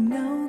No.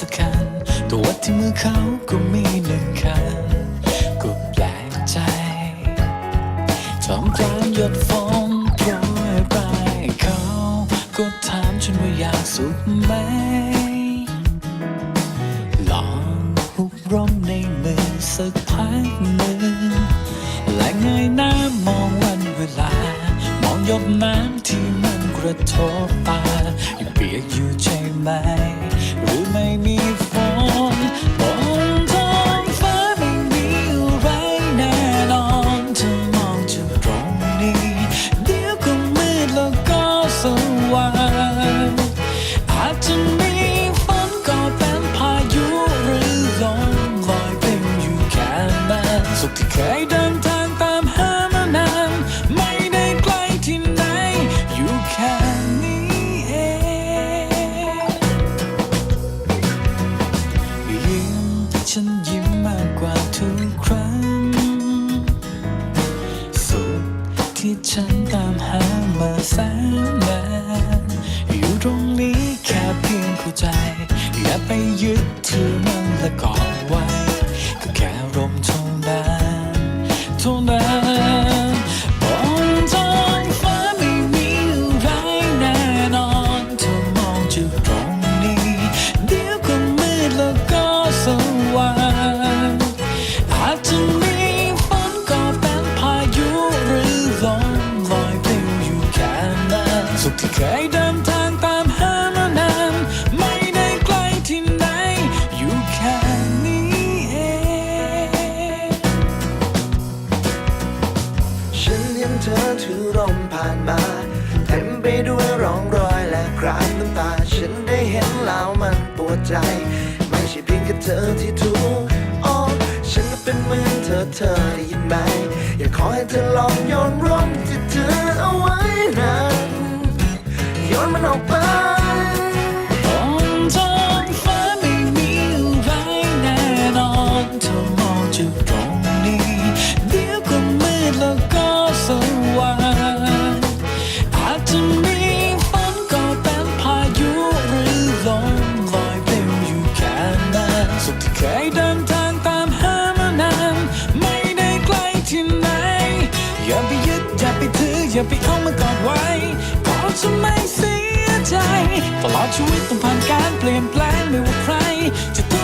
สำคัญตัววัดที่มือเขาก็มีหนึ่งคันก็แปลกใจทมกลางหยดฝนโปรยปลายเขาก็ถามฉันว่าอยากสุบไหม ลองหุบร่มในมือสักพักหนึ่งและเงยหน้ามองวันเวลา มองหยดน้ำที่มันกระทบตาอยู่เปียกอยู่ใช่ไหม มีฝนบนท้องฟ้าไม่มีอะไรแน่นอนถ้ามองจาตรงนี้ เดี๋ยวก็มืดแล้วก็สว่างอาจจะมีฝนก็เป็นพายุหรือลมลอยเปอยู่แค่นั้สุขที่เคยเดิน ยึดถือมันและกอดไว้ ก็แค่ลมเท่านั้นเท่านั้นบนท้องฟ้าไม่มีอะไรแน่นอนเธอมองจากตรงนี้ เดี๋ยวก็มืดแล้วก็สว่างอาจจะมีฝนก็เป็นพายุหรือลมลอยปลิวอยู่แค่นั้นสุขที่เคยเดิัวใจ ไม่ใช่เพียงแค่เธอที่ถูกอ๋อฉันเป็นเหมือนเธอเธอได้ยินไหม อยากขอให้เธอลองโยนร่มที่เธอเอาไว้นั้นโยนมันออกไป ใจ ตลอดชีวิตต้องผ่านการเปลี่ยนแปลงไม่ว่าใครจะต้อง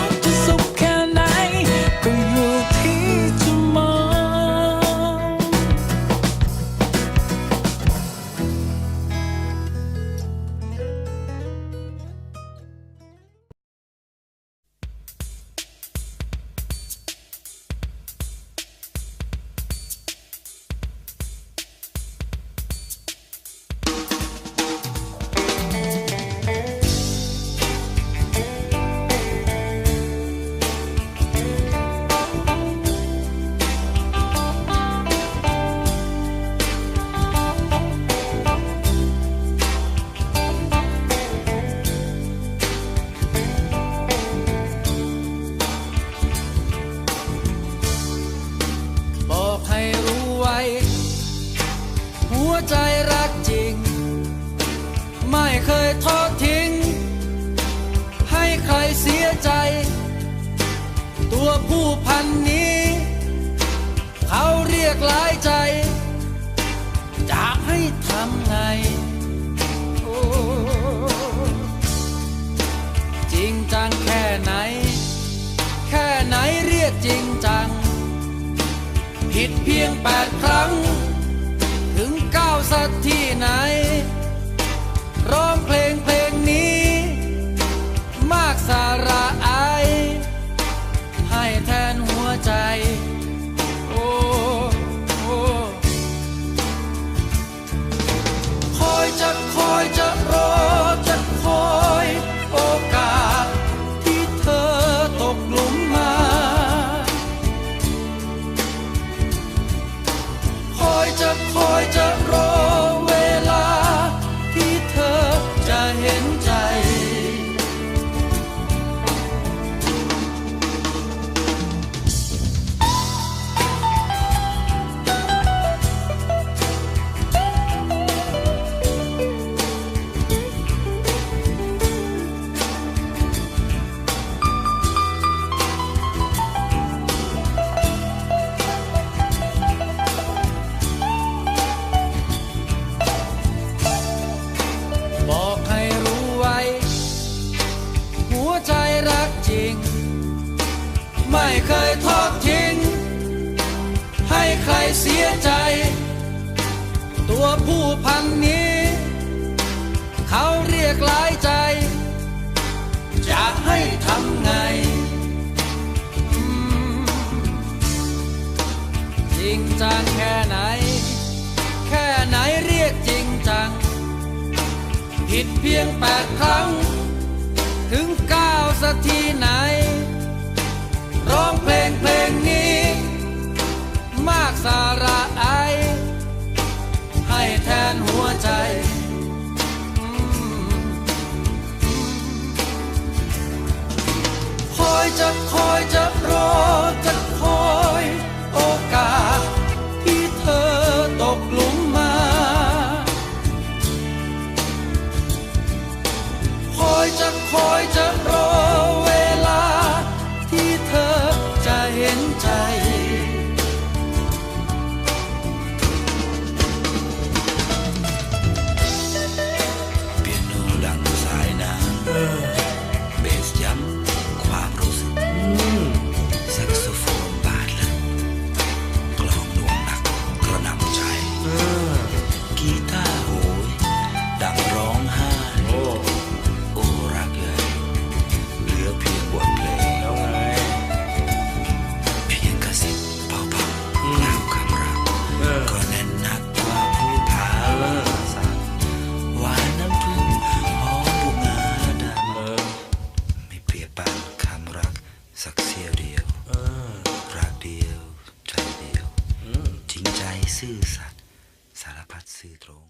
กหลายใจจะให้ทำไงโอ้จริงจังแค่ไหน แค่ไหนเรียกจริงจัง ผิดเพียงแปดครั้ง ถึงเก้าสักที่ไหน จะคอยจะรอ เขาเรียกหลายใจ จะให้ทำไง จริงจังแค่ไหน แค่ไหนเรียกจริงจัง ผิดเพียงแปดครั้ง ถึงเก้าสักทีไหน ร้องเพลงเพลงนี้ มากสาระ ซื่อสัตย์สารพัดซื่อตรง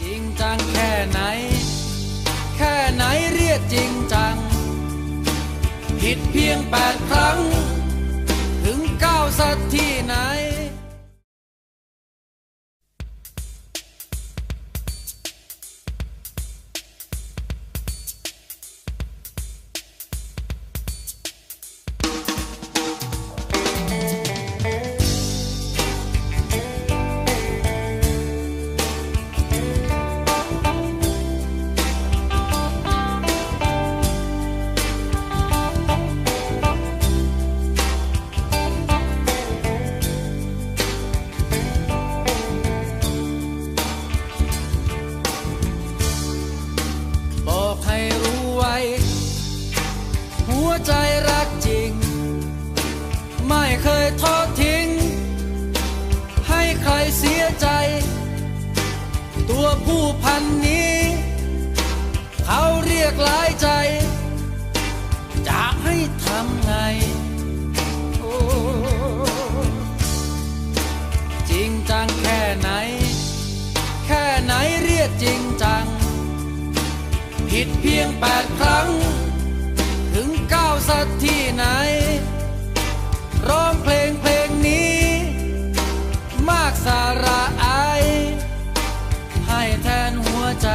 จริงจังแค่ไหน แค่ไหนเรียกจริงจัง ผิดเพียงแปดครั้ง ถึงเก้าสักที จริงจัง ผิดเพียงแปดครั้ง ถึงเก้าสักที่ไหน ร้องเพลงเพลงนี้ มากสาระอายให้แทนหัวใจ